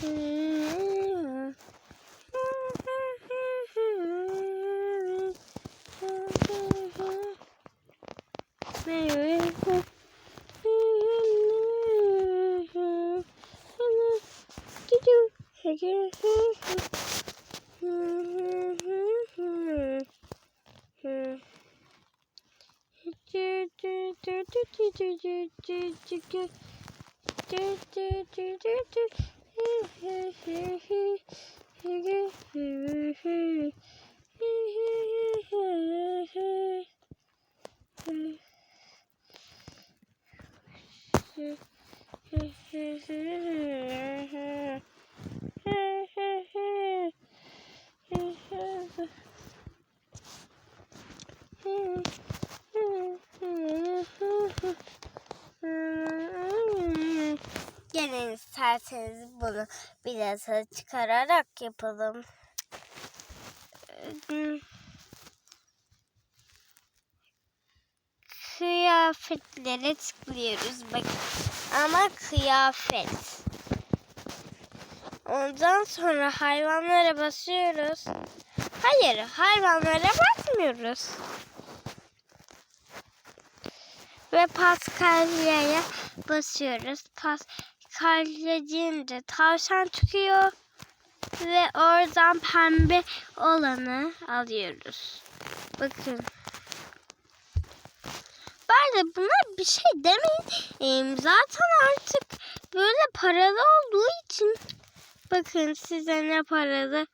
Mm-hmm. Hmm. Gelin isterseniz bunu biraz çıkararak yapalım. Kıyafetlere tıklıyoruz bak. Ama kıyafet. Ondan sonra hayvanlara basıyoruz. Hayır, hayvanlara basmıyoruz. Ve Paskalya'ya basıyoruz. Paskalya deyince tavşan çıkıyor. Ve oradan pembe olanı alıyoruz. Bakın. Ben de buna bir şey demeyin. Zaten artık böyle paralı olduğu için bakın size ne paralı.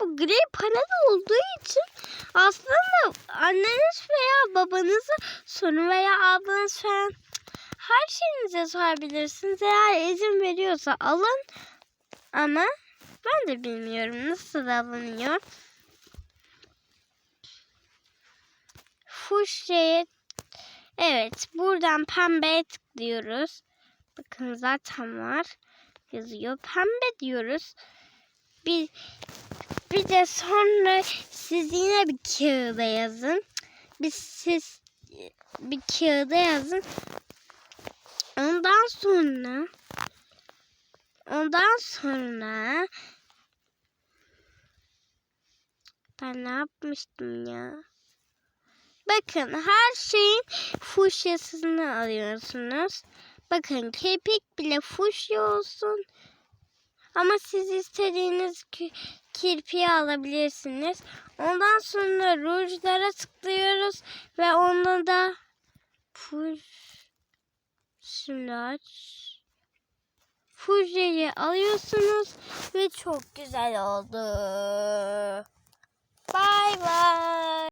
Bu gri paralı olduğu için aslında anneniz veya babanızı sorun veya ablanız falan her şeyinize sorabilirsiniz. Eğer izin veriyorsa alın. Ama ben de bilmiyorum nasıl alınıyor. Fuşya'ya Evet buradan pembeye tıklıyoruz. Bakın zaten var. Yazıyor. Pembe diyoruz. Bir, bir de sonra siz yine bir kağıda yazın. Bir siz bir kağıda yazın. Ondan sonra ondan sonra ben ne yapmıştım ya? Bakın her şeyin fuşyasını alıyorsunuz. Bakın kirpik bile fuşya olsun. Ama siz istediğiniz ki kirpiği alabilirsiniz. Ondan sonra rujlara tıklıyoruz ve onda da aç. Fusya'yı alıyorsunuz ve çok güzel oldu. Bye bye.